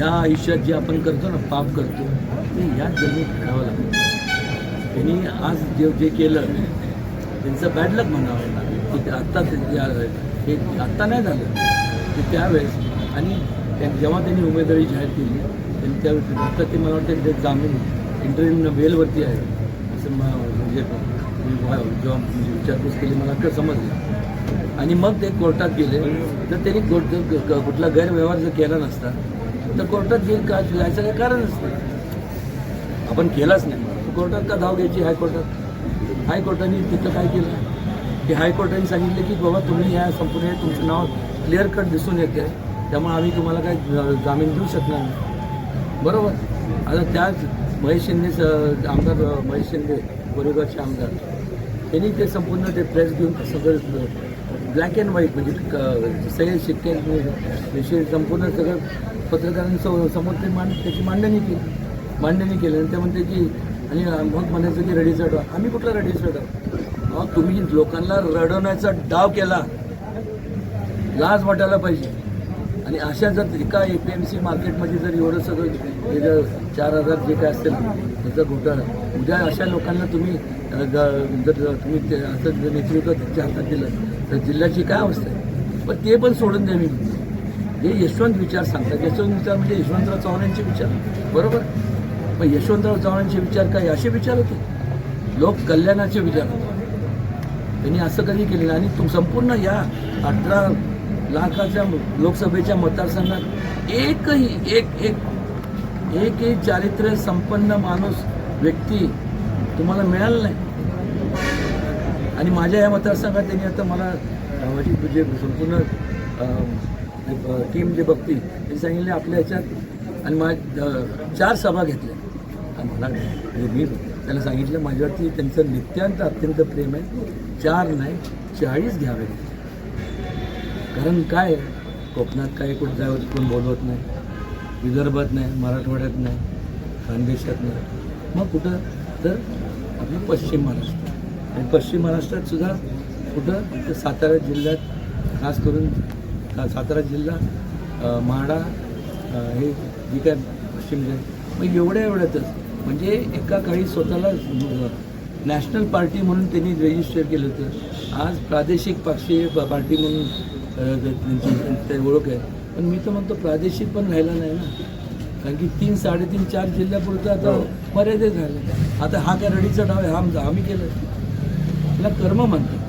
या आयुष्यात जे आपण करतो ना पाप करतो ते याच जन्मी फेडावं लागतं. त्यांनी आज जे जे केलं त्यांचं बॅड लक म्हणावं लागेल. की ते आत्ता हे आत्ता नाही झालं. ते त्यावेळेस आणि जेव्हा त्यांनी उमेदवारी जाहीर केली त्यांनी त्यावेळेस आत्ता ते मला वाटतं ते जामीन इंटरव्ह्यू बेलवरती आहे. असं म्हणजे जेव्हा म्हणजे विचारपूस केली मला तर समजलं. आणि मग ते कोर्टात गेले. तर त्यांनी कोर्ट कुठला गैरव्यवहार जर केला नसता तर कोर्टात गेल का जायचं काही कारणच नाही. आपण केलाच नाही. कोर्टात का धाव घ्यायची हायकोर्टात? हायकोर्टाने तिथं काय केलं? की हायकोर्टाने सांगितलं की बाबा तुम्ही या संपूर्ण तुमचं नाव क्लिअर कट दिसून येते त्यामुळे आम्ही तुम्हाला काय जामीन देऊ शकणार नाही. बरोबर? आता त्याच महेश शिंदे स- आमदार महेश शिंदे गोरेगावचे आमदार त्यांनी ते संपूर्ण ते प्रेस घेऊन सगळं ब्लॅक अँड व्हाईट म्हणजे क- सगळे शिक्के संपूर्ण सगळं पत्रकारांसमोर समोर ते मांड त्याची मांडणी केली. मांडणी केली आणि ते म्हणते की आणि मग म्हणायचं की रडीचा डाव आम्ही कुठला रडीचा डाव अहो तुम्ही लोकांना रडवण्याचा डाव केला. लाज वाटायला पाहिजे. आणि अशा जर एका ए पी एम सी मार्केटमध्ये जर एवढं सगळं हे जर चार हजार जे काय असेल त्याचा घोटाळा. उद्या अशा लोकांना तुम्ही जर तुम्ही ते असं नेतृत्व त्यांच्या हातात दिलं तर जिल्ह्याची काय अवस्था आहे? पण ते पण सोडून द्या मी. हे यशवंत विचार सांगतात. यशवंत विचार म्हणजे यशवंतराव चव्हाणांचे विचार. बरोबर? पण यशवंतराव चव्हाणांचे विचार काय असे विचार होते? लोक कल्याणाचे विचार होते. त्यांनी असं कधी केलं नाही आणि तुम संपूर्ण या अठरा लाखाच्या लोकसभेच्या मतदारसंघात एकही एक एक एकही चारित्र्य संपन्न माणूस व्यक्ती तुम्हाला मिळाला नाही. आणि माझ्या या मतदारसंघात त्यांनी आता मला म्हणजे संपूर्ण टीम जे बघती त्यांनी सांगितले आपल्या ह्याच्यात आणि माझ चार सभा घेतल्या. आणि मला मी त्याला सांगितलं माझ्यावरती त्यांचं नित्यांत अत्यंत प्रेम आहे. चार नाही चाळीस घ्यावे कारण काय कोकणात काय कुठं जावं कोण बोलवत नाही. विदर्भात नाही मराठवाड्यात नाही खानदेशात नाही. मग कुठं? तर आपलं पश्चिम महाराष्ट्र. आणि पश्चिम महाराष्ट्रात सुद्धा कुठं? तर सातारा जिल्ह्यात खास करून सातारा जिल्हा अ, हे जी काय पश्चिम मग एवढ्या एवढ्यातच. म्हणजे एका काळी स्वतःला नॅशनल पार्टी म्हणून त्यांनी रजिस्टर केलं होतं. आज प्रादेशिक पक्षी पार्टी म्हणून त्यांची ते ओळख आहे. पण मी तर म्हणतो प्रादेशिक पण राहिला नाही ना. कारण की तीन साडेतीन चार जिल्ह्यापुरतं आता मर्यादित झालं. आता हा काय रडीचा डाव आहे हा आम्ही केलं. त्याला कर्म म्हणतात.